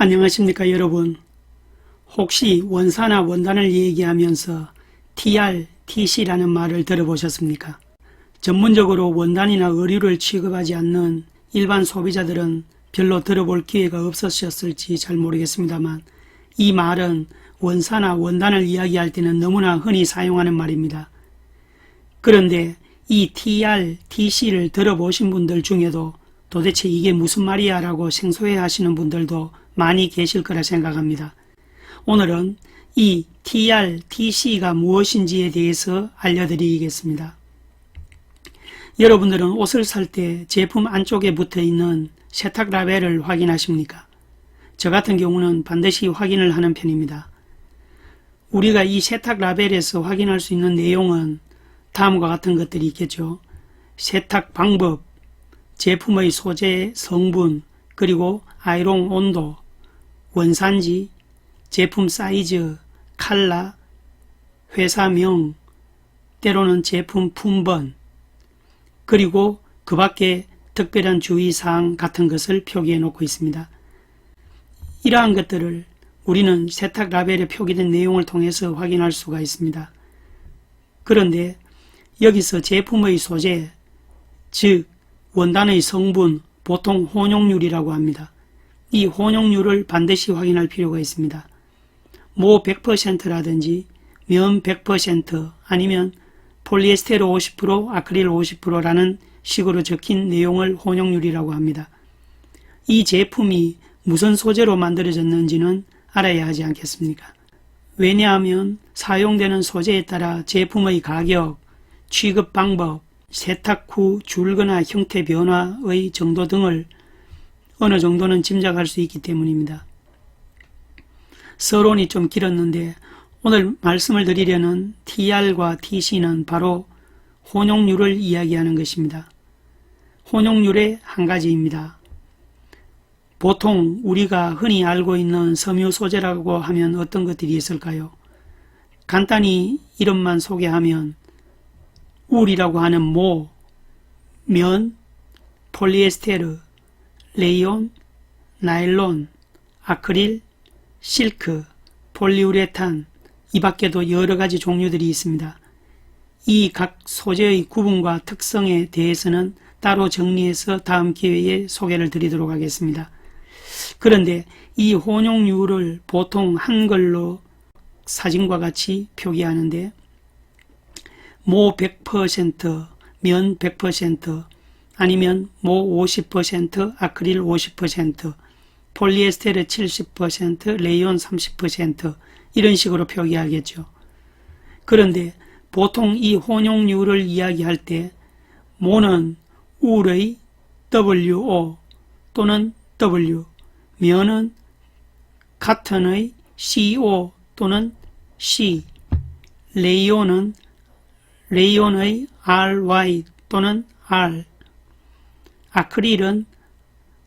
안녕하십니까 여러분. 혹시 원사나 원단을 얘기하면서 TR, TC라는 말을 들어보셨습니까? 전문적으로 원단이나 의류를 취급하지 않는 일반 소비자들은 별로 들어볼 기회가 없으셨을지 잘 모르겠습니다만 이 말은 원사나 원단을 이야기할 때는 너무나 흔히 사용하는 말입니다. 그런데 이 TR, TC를 들어보신 분들 중에도 도대체 이게 무슨 말이야 라고 생소해 하시는 분들도 많이 계실 거라 생각합니다. 오늘은 이 TR, TC가 무엇인지에 대해서 알려드리겠습니다. 여러분들은 옷을 살 때 제품 안쪽에 붙어 있는 세탁 라벨을 확인하십니까? 저 같은 경우는 반드시 확인을 하는 편입니다. 우리가 이 세탁 라벨에서 확인할 수 있는 내용은 다음과 같은 것들이 있겠죠. 세탁 방법, 제품의 소재, 성분, 그리고 아이롱 온도, 원산지, 제품 사이즈, 칼라, 회사명, 때로는 제품 품번, 그리고 그 밖에 특별한 주의사항 같은 것을 표기해 놓고 있습니다. 이러한 것들을 우리는 세탁 라벨에 표기된 내용을 통해서 확인할 수가 있습니다. 그런데 여기서 제품의 소재, 즉 원단의 성분, 보통 혼용률이라고 합니다. 이 혼용률을 반드시 확인할 필요가 있습니다. 모 100%라든지 면 100% 아니면 폴리에스테르 50%, 아크릴 50%라는 식으로 적힌 내용을 혼용률이라고 합니다. 이 제품이 무슨 소재로 만들어졌는지는 알아야 하지 않겠습니까? 왜냐하면 사용되는 소재에 따라 제품의 가격, 취급 방법, 세탁 후 줄거나 형태 변화의 정도 등을 어느 정도는 짐작할 수 있기 때문입니다. 서론이 좀 길었는데 오늘 말씀을 드리려는 TR과 TC는 바로 혼용률을 이야기하는 것입니다. 혼용률의 한 가지입니다. 보통 우리가 흔히 알고 있는 섬유 소재라고 하면 어떤 것들이 있을까요? 간단히 이름만 소개하면 울이라고 하는 모, 면, 폴리에스테르, 레이온, 나일론, 아크릴, 실크, 폴리우레탄, 이 밖에도 여러 가지 종류들이 있습니다. 이 각 소재의 구분과 특성에 대해서는 따로 정리해서 다음 기회에 소개를 드리도록 하겠습니다. 그런데 이 혼용률을 보통 한글로 사진과 같이 표기하는데 모 100%, 면 100%, 아니면 모 50%, 아크릴 50%, 폴리에스테르 70%, 레이온 30% 이런 식으로 표기하겠죠. 그런데 보통 이 혼용률을 이야기할 때 모는 울의 WO 또는 W, 면은 카튼의 CO 또는 C, 레이온은 레이온의 RY 또는 R, 아크릴은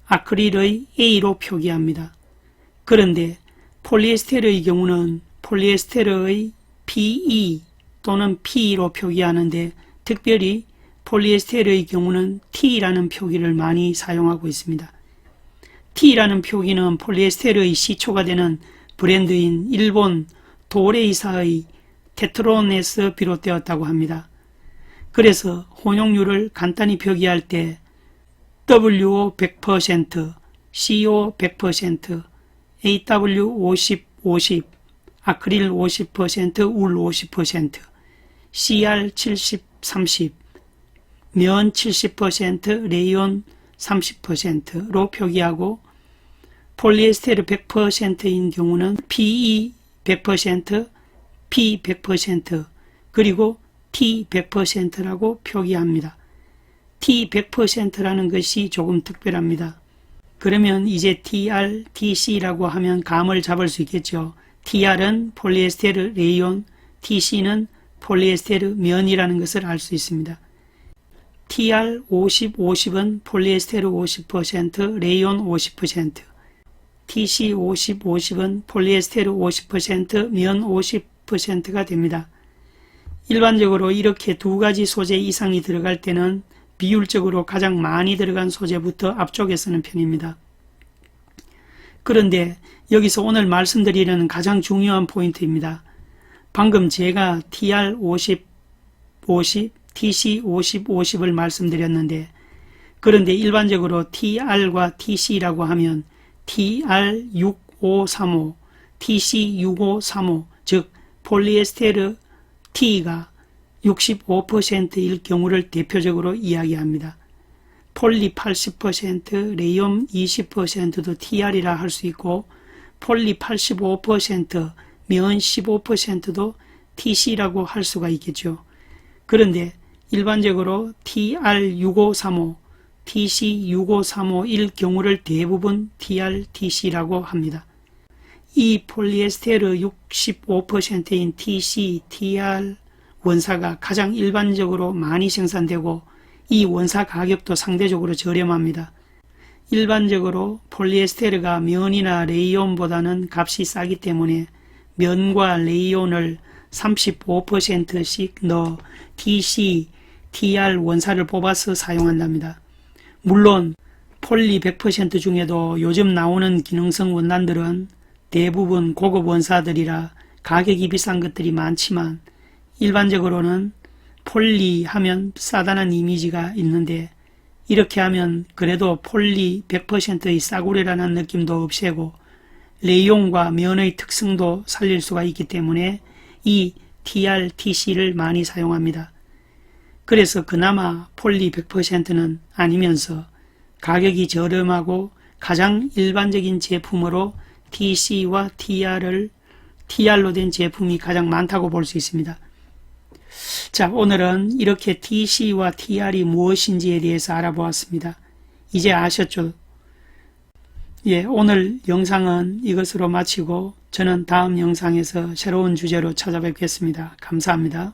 아크릴의 A로 표기합니다. 그런데 폴리에스테르의 경우는 폴리에스테르의 PE 또는 P로 표기하는데 특별히 폴리에스테르의 경우는 T라는 표기를 많이 사용하고 있습니다. T라는 표기는 폴리에스테르의 시초가 되는 브랜드인 일본 도레이사의 테트론에서 비롯되었다고 합니다. 그래서 혼용률을 간단히 표기할 때 WO 100%, CO 100%, AW 50, 50, 아크릴 50%, 울 50%, CR 70, 30, 면 70%, 레이온 30%로 표기하고 폴리에스테르 100%인 경우는 PE 100%, P 100% 그리고 T 100%라고 표기합니다. T 100%라는 것이 조금 특별합니다. 그러면 이제 TR, TC라고 하면 감을 잡을 수 있겠죠. TR은 폴리에스테르 레이온, TC는 폴리에스테르 면이라는 것을 알 수 있습니다. TR 50, 50은 폴리에스테르 50%, 레이온 50%, TC 50, 50은 폴리에스테르 50%, 면 50%가 됩니다. 일반적으로 이렇게 두 가지 소재 이상이 들어갈 때는 비율적으로 가장 많이 들어간 소재부터 앞쪽에 쓰는 편입니다. 그런데 여기서 오늘 말씀드리려는 가장 중요한 포인트입니다. 방금 제가 TR 50, 50, TC 50, 50을 말씀드렸는데 그런데 일반적으로 TR과 TC라고 하면 TR 6535, TC 6535, 즉 폴리에스테르 T가 65%일 경우를 대표적으로 이야기합니다. 폴리 80%, 레이온 20%도 TR이라 할 수 있고 폴리 85%, 면 15%도 TC라고 할 수가 있겠죠. 그런데 일반적으로 TR6535, TC6535일 경우를 대부분 TRTC라고 합니다. 이 폴리에스테르 65%인 TC, TR 원사가 가장 일반적으로 많이 생산되고 이 원사 가격도 상대적으로 저렴합니다. 일반적으로 폴리에스테르가 면이나 레이온보다는 값이 싸기 때문에 면과 레이온을 35%씩 넣어 TC, TR 원사를 뽑아서 사용한답니다. 물론 폴리 100% 중에도 요즘 나오는 기능성 원단들은 대부분 고급 원사들이라 가격이 비싼 것들이 많지만 일반적으로는 폴리 하면 싸다는 이미지가 있는데 이렇게 하면 그래도 폴리 100%의 싸구려라는 느낌도 없애고 레이온과 면의 특성도 살릴 수가 있기 때문에 이 TRTC를 많이 사용합니다. 그래서 그나마 폴리 100%는 아니면서 가격이 저렴하고 가장 일반적인 제품으로 TC와 TR을 TR로 된 제품이 가장 많다고 볼 수 있습니다. 자, 오늘은 이렇게 TC와 TR이 무엇인지에 대해서 알아보았습니다. 이제 아셨죠? 예, 오늘 영상은 이것으로 마치고 저는 다음 영상에서 새로운 주제로 찾아뵙겠습니다. 감사합니다.